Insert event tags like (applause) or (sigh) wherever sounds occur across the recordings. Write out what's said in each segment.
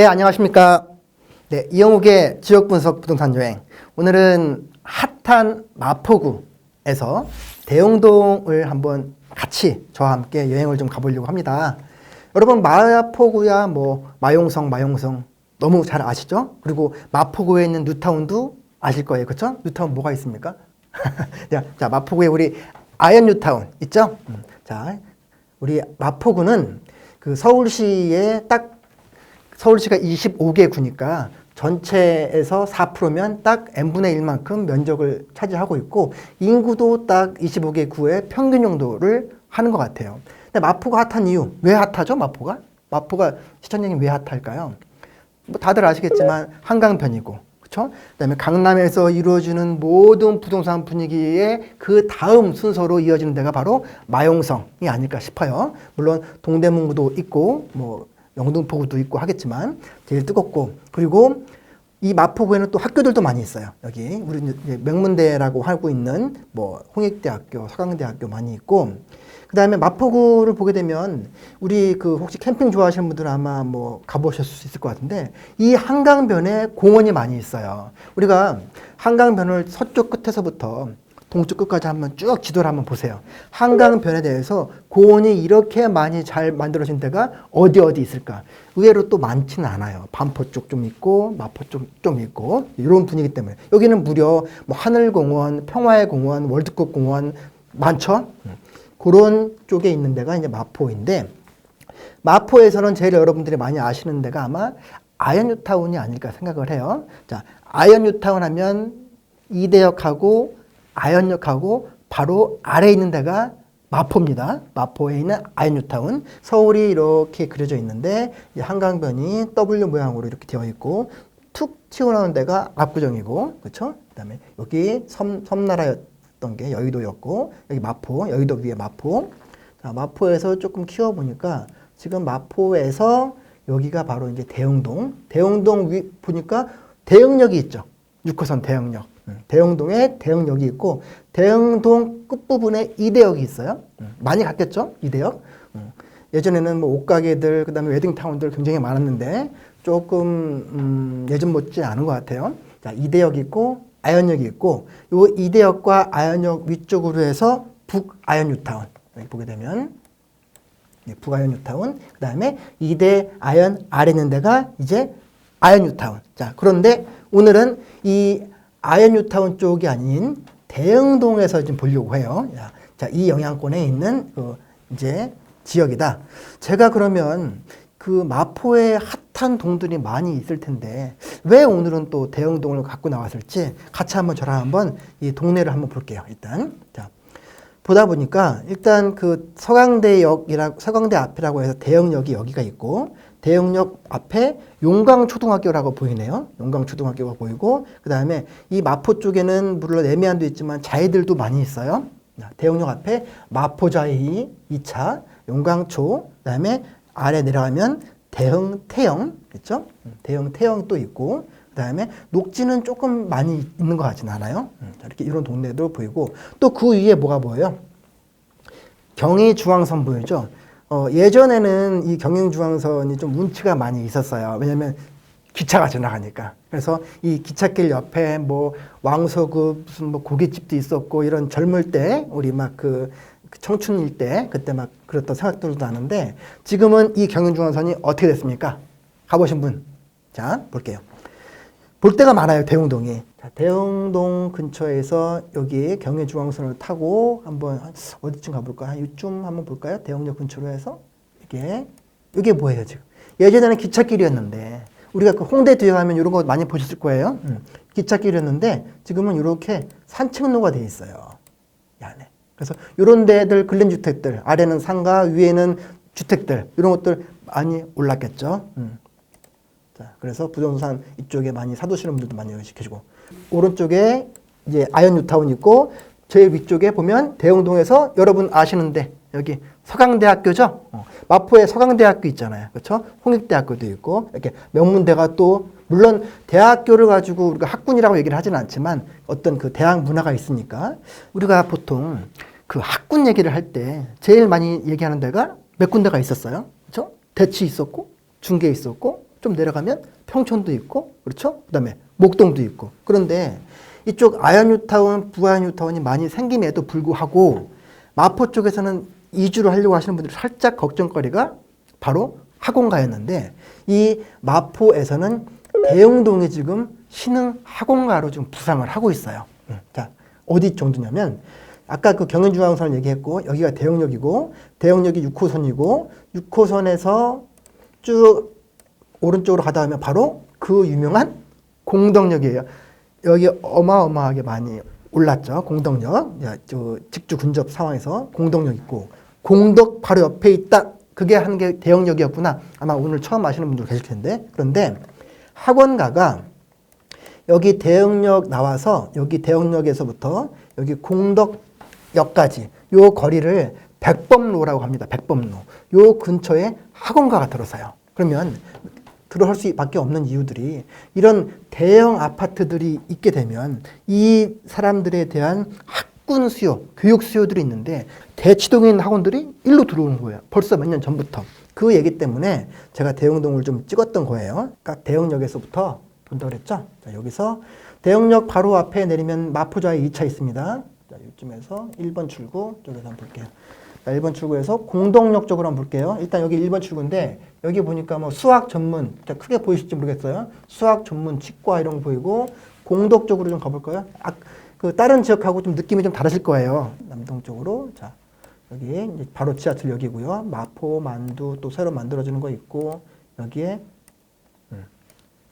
네, 안녕하십니까. 네, 이영욱의 지역 분석 부동산 여행. 오늘은 핫한 마포구에서 대용동을 한번 같이 저와 함께 여행을 좀 가보려고 합니다. 여러분, 마포구야 뭐 마용성, 마용성 너무 잘 아시죠? 그리고 마포구에 있는 뉴타운도 아실 거예요. 그렇죠? 뉴타운 뭐가 있습니까? (laughs) 자, 자, 마포구에 우리 아현 뉴타운 있죠? 음, 자, 우리 마포구는 그 서울시에 딱 서울시가 25개 구니까 전체에서 4%면 딱 n분의 1만큼 면적을 차지하고 있고 인구도 딱 25개 구의 평균 정도를 하는 것 같아요. 근데 마포가 핫한 이유 왜 핫하죠? 마포가 마포가 시청장님 왜 핫할까요? 뭐 다들 아시겠지만 한강변이고 그렇죠? 그다음에 강남에서 이루어지는 모든 부동산 분위기의 그 다음 순서로 이어지는 데가 바로 마용성이 아닐까 싶어요. 물론 동대문구도 있고 뭐 영등포구도 있고 하겠지만 제일 뜨겁고 그리고 이 마포구에는 또 학교들도 많이 있어요. 여기 우리 이제 명문대라고 하고 있는 뭐 홍익대학교, 서강대학교 많이 있고 그 다음에 마포구를 보게 되면 우리 그 혹시 캠핑 좋아하시는 분들은 아마 뭐 가보셨을 수 있을 것 같은데 이 한강변에 공원이 많이 있어요. 우리가 한강변을 서쪽 끝에서부터 동쪽 끝까지 한번 쭉 지도를 한번 보세요. 한강변에 대해서 공원이 이렇게 많이 잘 만들어진 데가 어디 어디 있을까? 의외로 또 많지는 않아요. 반포 쪽 좀 있고 마포 쪽좀 있고 이런 분위기 때문에 여기는 무려 뭐 하늘공원, 평화의 공원, 월드컵 공원 많죠. 음. 그런 쪽에 있는 데가 이제 마포인데 마포에서는 제일 여러분들이 많이 아시는 데가 아마 아현뉴타운이 아닐까 생각을 해요. 자, 아현뉴타운 하면 이대역하고 아현역하고 바로 아래에 있는 데가 마포입니다. 마포에 있는 아현뉴타운. 서울이 이렇게 그려져 있는데 이 한강변이 W 모양으로 이렇게 되어 있고 툭 튀어나오는 데가 압구정이고 그렇죠? 그다음에 여기 섬 섬나라였던 게 여의도였고 여기 마포, 여의도 위에 마포. 자, 마포에서 조금 키워 보니까 지금 마포에서 여기가 바로 이제 대흥동. 대흥동 위 보니까 대흥역이 있죠. 6호선 대흥역. 음, 대흥동에 대흥역이 있고 대흥동 끝부분에 이대역이 있어요. 음, 많이 갔겠죠? 이대역. 음, 예전에는 뭐 옷가게들 그다음에 웨딩타운들 굉장히 많았는데 조금 음, 예전 못지 않은 것 같아요. 자 이대역 있고 아현역이 있고 요 이대역과 아현역 위쪽으로 해서 북아현뉴타운 여기 보게 되면 예, 북아현 뉴타운. 그 다음에 이대 아현 아래 있는 데가 이제 아현 뉴타운. 자, 그런데 오늘은 이 아현 뉴타운 쪽이 아닌 대흥동에서 좀 보려고 해요. 야, 자, 이 영향권에 있는 그 이제 지역이다. 제가 그러면 그 마포에 핫한 동들이 많이 있을 텐데 왜 오늘은 또 대흥동을 갖고 나왔을지 같이 한번 저랑 한번 이 동네를 한번 볼게요. 일단 자. 보다 보니까 일단 그 서강대역이라 서강대 앞이라고 해서 대형역이 여기가 있고 대형역 앞에 용강초등학교라고 보이네요. 용강초등학교가 보이고 그 다음에 이 마포 쪽에는 물론 애매한도 있지만 자이들도 많이 있어요. 대형역 앞에 마포자이 2차 용강초 그 다음에 아래 내려가면 대흥 태영 있죠? 대흥 태영 또 있고 그 다음에 녹지는 조금 많이 있는 것 같지는 않아요. 음, 자, 이렇게 이런 동네도 보이고 또 그 위에 뭐가 보여요? 경의중앙선 보이죠? 어, 예전에는 이 경의중앙선이 좀 운치가 많이 있었어요. 왜냐면 기차가 지나가니까. 그래서 이 기찻길 옆에 뭐 왕소급 무슨 뭐 고깃집도 있었고 이런 젊을 때 우리 막 그 청춘일 때 그때 막 그랬던 생각들도 나는데 지금은 이 경의중앙선이 어떻게 됐습니까? 가보신 분. 자, 볼게요. 볼 데가 많아요, 대흥동이. 자, 대흥동 근처에서 여기 경의중앙선을 타고 한번 한 어디쯤 가볼까? 한 이쯤 한번 볼까요? 대흥역 근처로 해서 이게 이게 뭐예요 지금? 예전에는 기찻길이었는데 우리가 그 홍대 뒤에 가면 이런 거 많이 보셨을 거예요. 음. 기찻길이었는데 지금은 이렇게 산책로가 돼 있어요. 이 안에. 그래서 이런 데들 근린 주택들 아래는 상가 위에는 주택들 이런 것들 많이 올랐겠죠. 음. 자, 그래서 부동산 이쪽에 많이 사두시는 분들도 많이 계시고 오른쪽에 이제 아현 뉴타운 있고 제일 위쪽에 보면 대흥동에서 여러분 아시는데 여기 서강대학교죠. 어, 마포에 서강대학교 있잖아요. 그렇죠? 홍익대학교도 있고 이렇게 명문대가 또 물론 대학교를 가지고 우리가 학군이라고 얘기를 하지는 않지만 어떤 그 대학 문화가 있으니까 우리가 보통 그 학군 얘기를 할 때 제일 많이 얘기하는 데가 몇 군데가 있었어요. 그렇죠? 대치 있었고 중계 있었고 좀 내려가면 평촌도 있고 그렇죠? 그 다음에 목동도 있고 그런데 이쪽 아현뉴타운, 부아현뉴타운이 많이 생김에도 불구하고 마포 쪽에서는 이주를 하려고 하시는 분들이 살짝 걱정거리가 바로 학원가였는데 이 마포에서는 대영동이 지금 신흥 학원가로 지금 부상을 하고 있어요. 음, 자 어디 정도냐면 아까 그 경인중앙선을 얘기했고 여기가 대영역이고 대영역이 6호선이고 6호선에서 쭉 오른쪽으로 가다 보면 바로 그 유명한 공덕역이에요. 여기 어마어마하게 많이 올랐죠. 공덕역. 야, 저 직주 근접 상황에서 공덕역 있고 공덕 바로 옆에 있다. 그게 한게 대형역이었구나. 아마 오늘 처음 아시는 분들 계실 텐데. 그런데 학원가가 여기 대형역 나와서 여기 대형역에서부터 여기 공덕역까지 요 거리를 백범로라고 합니다. 백범로. 요 근처에 학원가가 들어서요. 그러면 들어설 수밖에 없는 이유들이 이런 대형 아파트들이 있게 되면 이 사람들에 대한 학군 수요, 교육 수요들이 있는데 대치동에 있는 학원들이 일로 들어오는 거예요. 벌써 몇 년 전부터. 그 얘기 때문에 제가 대형동을 좀 찍었던 거예요. 그러니까 대형역에서부터 본다 그랬죠. 자, 여기서 대형역 바로 앞에 내리면 마포자에 2차 있습니다. 자, 이쯤에서 1번 출구 쪽에서 한번 볼게요. 자, 1번 출구에서 공동역 쪽으로 한번 볼게요. 일단 여기 1번 출구인데 여기 보니까 뭐 수학 전문, 자, 크게 보이실지 모르겠어요. 수학 전문 치과 이런 거 보이고 공덕 쪽으로 좀 가볼까요? 아, 그 다른 지역하고 좀 느낌이 좀 다르실 거예요. 남동 쪽으로. 자, 여기 바로 지하철역이고요. 마포, 만두 또 새로 만들어지는 거 있고 여기에 음,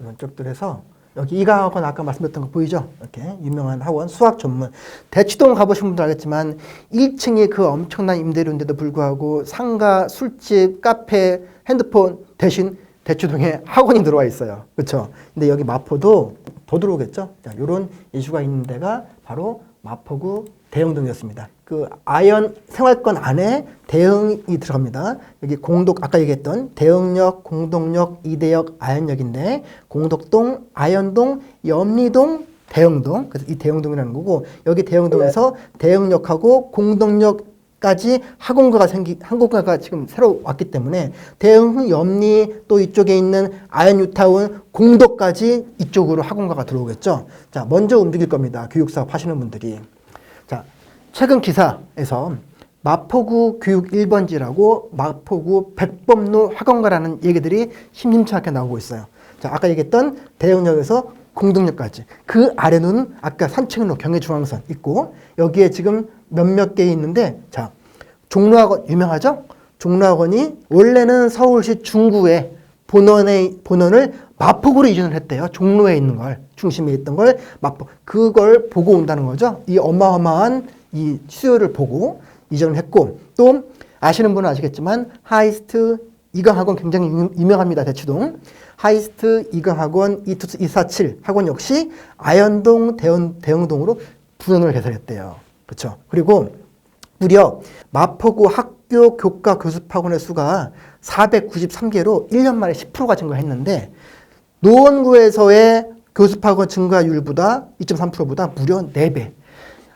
이런 쪽들에서 여기 이가 학원 아까 말씀드렸던 거 보이죠? 이렇게 유명한 학원 수학 전문 대치동 가보신 분들 알겠지만 1층이 그 엄청난 임대료인데도 불구하고 상가, 술집, 카페, 핸드폰 대신 대치동에 학원이 들어와 있어요. 그렇죠? 근데 여기 마포도 더 들어오겠죠? 자, 요런 이슈가 있는 데가 바로 마포구 대형동이었습니다. 그 아연 생활권 안에 대형이 들어갑니다. 여기 공덕 아까 얘기했던 대형역, 공덕역, 이대역, 아연역인데 공덕동, 아연동, 염리동, 대형동. 그래서 이 대형동이라는 거고 여기 대형동에서 대형역하고 공덕역까지 학원가가 생기 학원가가 지금 새로 왔기 때문에 대형 염리 또 이쪽에 있는 아연 유타운 공덕까지 이쪽으로 학원가가 들어오겠죠. 자, 먼저 움직일 겁니다. 교육 사업 하시는 분들이. 자, 최근 기사에서 마포구 교육 1번지라고 마포구 백범로 학원가라는 얘기들이 심심찮게 나오고 있어요. 자, 아까 얘기했던 대형역에서 공동역까지. 그 아래는 아까 산책로 경의중앙선 있고 여기에 지금 몇몇 개 있는데 자, 종로학원 유명하죠? 종로학원이 원래는 서울시 중구에 본원에 본원을 마포구로 이전을 했대요. 종로에 있는 걸 중심에 있던 걸 마포 그걸 보고 온다는 거죠. 이 어마어마한 이 수요를 보고 이전을 했고 또 아시는 분은 아시겠지만 하이스트 이강학원 굉장히 유- 유명합니다. 대치동 하이스트 이강학원 247 학원 역시 아현동 대원, 대흥동으로 분원을 개설했대요. 그렇죠. 그리고 무려 마포구 학교 교과 교습학원의 수가 493개로 1년 만에 10%가 증가했는데 노원구에서의 교습학원 증가율보다 2.3%보다 무려 4배.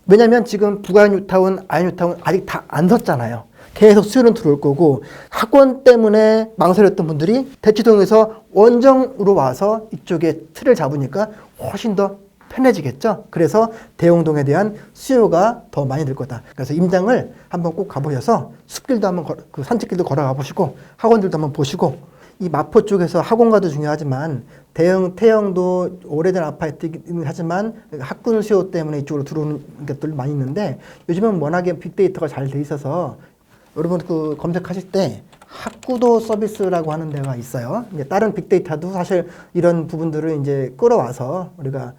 왜냐면 지금 부가뉴타운, 아이뉴타운 아직 다 안 섰잖아요. 계속 수요는 들어올 거고 학원 때문에 망설였던 분들이 대치동에서 원정으로 와서 이쪽에 틀을 잡으니까 훨씬 더 편해지겠죠. 그래서 대용동에 대한 수요가 더 많이 들 거다. 그래서 임장을 한번 꼭 가보셔서 숲길도 한번 걸- 그 산책길도 걸어가 보시고 학원들도 한번 보시고 이 마포 쪽에서 학원가도 중요하지만 대형 태형도 오래된 아파트이긴 하지만 학군 수요 때문에 이쪽으로 들어오는 것들 많이 있는데 요즘은 워낙에 빅데이터가 잘 돼 있어서 여러분 그 검색하실 때 학구도 서비스라고 하는 데가 있어요. 이제 다른 빅데이터도 사실 이런 부분들을 이제 끌어와서 우리가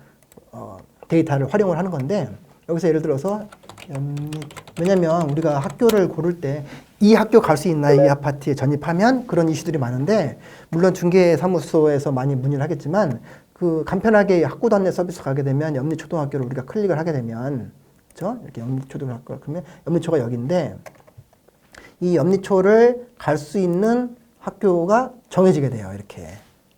어, 데이터를 활용을 하는 건데 여기서 예를 들어서 음, 왜냐면 우리가 학교를 고를 때 이 학교 갈 수 있나 이 아파트에 전입하면 그런 이슈들이 많은데 물론 중개사무소에서 많이 문의를 하겠지만 그 간편하게 학구도 안내 서비스 가게 되면 염리 초등학교를 우리가 클릭을 하게 되면 그렇죠? 이렇게 염리 초등학교 그러면 염리초가 여기인데 이 염리초를 갈 수 있는 학교가 정해지게 돼요. 이렇게.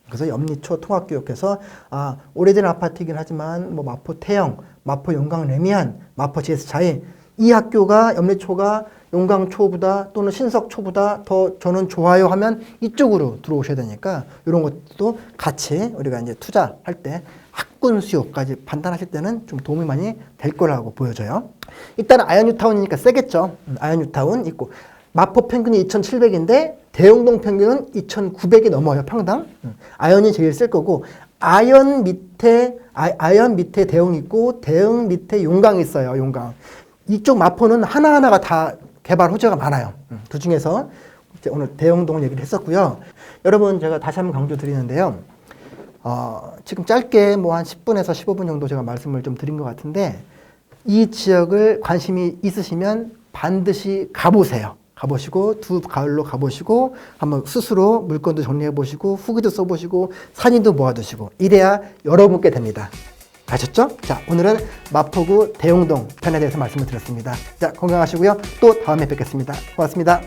그래서 염리초 통학교역에서 아 오래된 아파트이긴 하지만 뭐 마포 태영, 마포 영광 레미안, 마포 GS 자인 이 학교가 염리초가 용강 초보다 또는 신석 초보다 더 저는 좋아요 하면 이쪽으로 들어오셔야 되니까 이런 것도 같이 우리가 이제 투자할 때 학군 수요까지 판단하실 때는 좀 도움이 많이 될 거라고 보여져요. 일단 아연 뉴타운이니까 세겠죠. 음, 아연 뉴타운 있고 마포 평균이 2,700인데 대용동 평균은 2,900이 넘어요 평당. 음, 아연이 제일 쓸 거고 아연 밑에 아, 아연 밑에 대용 있고 대용 밑에 용강 있어요 용강. 이쪽 마포는 하나하나가 다 개발 호재가 많아요. 음, 그 중에서 오늘 대용동 얘기를 했었고요. 여러분 제가 다시 한번 강조 드리는데요. 어, 지금 짧게 뭐 한 10분에서 15분 정도 제가 말씀을 좀 드린 것 같은데 이 지역을 관심이 있으시면 반드시 가보세요. 가보시고 두 가을로 가보시고 한번 스스로 물건도 정리해 보시고 후기도 써보시고 사진도 모아두시고 이래야 여러분께 됩니다. 아셨죠? 자 오늘은 마포구 대용동 편에 대해서 말씀을 드렸습니다. 자 건강하시고요. 또 다음에 뵙겠습니다. 고맙습니다.